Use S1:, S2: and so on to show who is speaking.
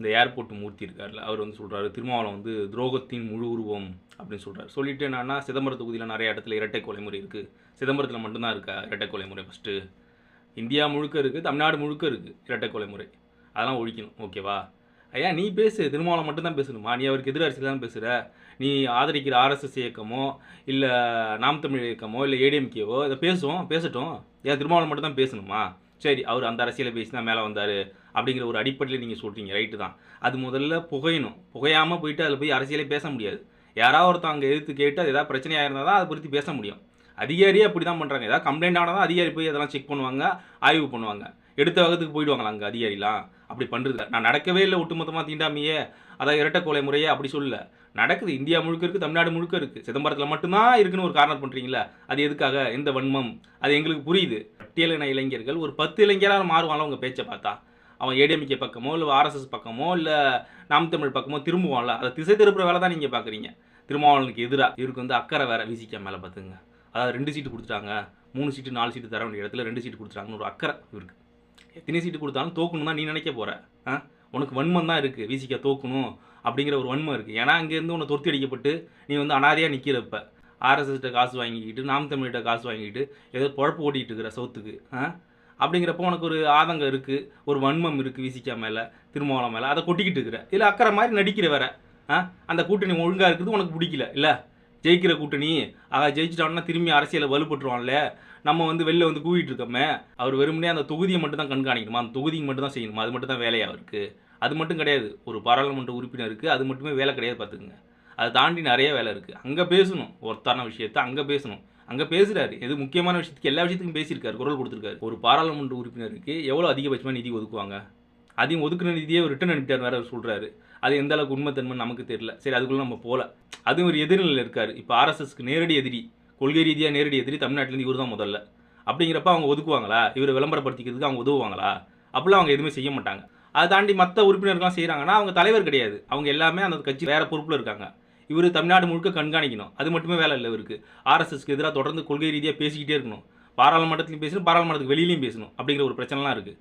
S1: இந்த ஏர்போர்ட் மூர்த்தி இருக்கார்ல அவர் வந்து சொல்கிறாரு திருமாவளம் வந்து துரோகத்தின் முழு உருவம் அப்படின்னு சொல்கிறார் சொல்லிட்டு என்னன்னா சிதம்பரம் தொகுதியில் நிறைய இடத்துல இரட்டை கொலைமுறை இருக்குது சிதம்பரத்தில் மட்டும்தான் இருக்கா இரட்டை கொலைமுறை ஃபஸ்ட்டு இந்தியா முழுக்க இருக்குது தமிழ்நாடு முழுக்க இருக்குது இரட்டை கொலைமுறை அதெல்லாம் ஒழிக்கணும் ஓகேவா ஐயா நீ பேசு திருமாவளம் மட்டும்தான் பேசணுமா? நீ அவருக்கு எதிர் அரசியல் தான் பேசுகிற நீ ஆதரிக்கிற ஆர்எஸ்எஸ் இயக்கமோ இல்லை நாம் தமிழ் இயக்கமோ இல்லை ஏடிஎம்கேவோ இதை பேசுவோம் பேசட்டும். ஏன் திருமாவளம் மட்டும் தான் பேசணுமா? சரி அவர் அந்த அரசியலை பேசி தான் மேலே வந்தார் அப்படிங்கிற ஒரு அடிப்படையில் நீங்கள் சொல்கிறீங்க ரைட்டு தான். அது முதல்ல புகையணும். புகையாமல் போயிட்டு அதில் போய் அரசியலே பேச முடியாது. யாராவது ஒருத்தர் அங்கே எதிர்த்து கேட்டு அது ஏதாவது பிரச்சனையாக இருந்தால் தான் அதை பற்றி பேச முடியும். அதிகாரியே அப்படி தான் பண்ணுறாங்க ஏதாவது கம்ப்ளைண்ட் ஆனால் தான் அதிகாரி போய் அதெல்லாம் செக் பண்ணுவாங்க ஆய்வு பண்ணுவாங்க. எடுத்த வகத்துக்கு போயிடுவாங்களா அங்கே அதிகாரிலாம்? அப்படி பண்ணுறது நான் நடக்கவே இல்லை ஒட்டுமொத்தமாக தீண்டாமையே. அதாவது இரட்டை கொலை முறையே அப்படி சொல்லல. நடக்குது. இந்தியா முழுக்க இருக்குது தமிழ்நாடு முழுக்க இருக்குது சிதம்பரத்தில் மட்டும்தான் இருக்குன்னு ஒரு காரணம் பண்ணுறீங்களா அது எதுக்காக? எந்த வன்மம்? அது எங்களுக்கு புரியுது. பட்டியலின இளைஞர்கள் ஒரு பத்து இளைஞராக மாறுவாங்களா உங்கள் பேச்சை பார்த்தா? அவன் ஏடிஎம்கே பக்கமோ இல்லை ஆர்எஸ்எஸ் பக்கமோ இல்லை நாம் தமிழ் பக்கமோ திரும்புவான்ல அதை திசை திருப்புற வேலை தான் நீங்கள் பார்க்குறீங்க திருமாவளவனுக்கு எதிராக இவருக்கு வந்து அக்கறை வேற விசிக்க மேலே பார்த்துங்க. அதாவது ரெண்டு சீட்டு கொடுத்துட்டாங்க. மூணு சீட்டு நாலு சீட்டு தர வேண்டிய இடத்துல ரெண்டு சீட்டு கொடுத்துட்டாங்கன்னு ஒரு அக்கறை இவருக்கு. எத்தனை சீட்டு கொடுத்தாலும் தோக்கணும் தான் நீ நினைக்க போற. ஆ? உனக்கு வன்மம் தான் இருக்குது விசிக்க தோக்கணும் அப்படிங்கிற ஒரு வன்மம் இருக்குது ஏன்னா அங்கேருந்து உன்னை துரத்தி அடிக்கப்பட்டு நீ வந்து அனாதையாக நிற்கிறப்ப ஆர்எஸ்எஸ்கிட்ட காசு வாங்கிக்கிட்டு நாம் தமிழ்கிட்ட காசு வாங்கிக்கிட்டு ஏதோ குழப்பு ஓட்டிகிட்டு இருக்கிற சவுத்துக்கு ஆ? அப்படிங்கிறப்போ உனக்கு ஒரு ஆதங்கம் இருக்குது ஒரு வன்மம் இருக்குது விசிக்கா மேலே திருமாவளம் மேலே. அதை கொட்டிக்கிட்டு இருக்கிற. இல்லை அக்கறை மாதிரி நடிக்கிற வேற. ஆ? அந்த கூட்டணி ஒழுங்காக இருக்குது உனக்கு பிடிக்கல. இல்லை? ஜெயிக்கிற கூட்டணி. ஆக ஜெயிச்சிட்டான்னா திரும்பி அரசியலை வலுப்பட்டுருவான்ல நம்ம வந்து வெளில வந்து கூவிட்டு இருக்கோமே. அவர் வெறுமனே அந்த தொகுதியை மட்டும் தான் கண்காணிக்கணுமா? அந்த தொகுதியை மட்டும் தான் செய்யணுமா? அது மட்டும் தான் வேலையாக இருக்குது அது மட்டும் கிடையாது. ஒரு பாராளுமன்ற உறுப்பினருக்கு அது மட்டுமே வேலை கிடையாது பார்த்துக்குங்க. அதை தாண்டி நிறைய வேலை இருக்குது அங்கே பேசணும். ஒருத்தான விஷயத்த அங்கே பேசணும். அங்கே பேசுகிறாரு எது முக்கியமான விஷயத்துக்கு எல்லா விஷயத்துக்கும் பேசியிருக்காரு. குரல் கொடுத்துருக்காரு. ஒரு பாராளுமன்ற உறுப்பினருக்கு எவ்வளோ அதிகபட்சமாக நிதி ஒதுக்குவாங்க? அதையும் ஒதுக்குன நிதியே ரிட்டர்ன் அனுப்பிட்டார் வேறு அவர் சொல்கிறாரு அது எந்த அளவுக்கு உண்மைத்தன்மை நமக்கு தெரியல. சரி அதுக்குள்ளே நம்ம போகல அதுவும் ஒரு எதிர்நிலையில் இருக்கார். இப்போ ஆர்எஸ்எஸ்க்கு நேரடி எதிரி கொள்கை ரீதியாக நேரடி எதிரி தமிழ்நாட்டிலேருந்து இவர் தான் முதல்ல. அப்படிங்கிறப்ப அவங்க ஒதுக்குவாங்களா? இவரை விளம்பரப்படுத்திக்கிறதுக்கு அவங்க உதவுவாங்களா? அப்படிலாம் அவங்க எதுவுமே செய்ய மாட்டாங்க. அதை தாண்டி மற்ற உறுப்பினர்கள்லாம் செய்கிறாங்கன்னா அவங்க தலைவர் கிடையாது. அவங்க எல்லாமே அந்த கட்சி வேறு பொறுப்பில் இருக்காங்க. இவர் தமிழ்நாடு முழுக்க கண்காணிக்கணும். அது மட்டுமே வேலை இல்லை இவருக்கு. ஆர்எஸ்எஸ்க்கு எதிராக தொடர்ந்து கொள்கை ரீதியாக பேசிக்கிட்டே இருக்கணும். பாராளுமன்றத்திலையும் பேசணும் பாராளுமன்றத்துக்கு வெளியிலையும் பேசணும். அப்படிங்கிற ஒரு பிரச்சனைலாம் இருக்குது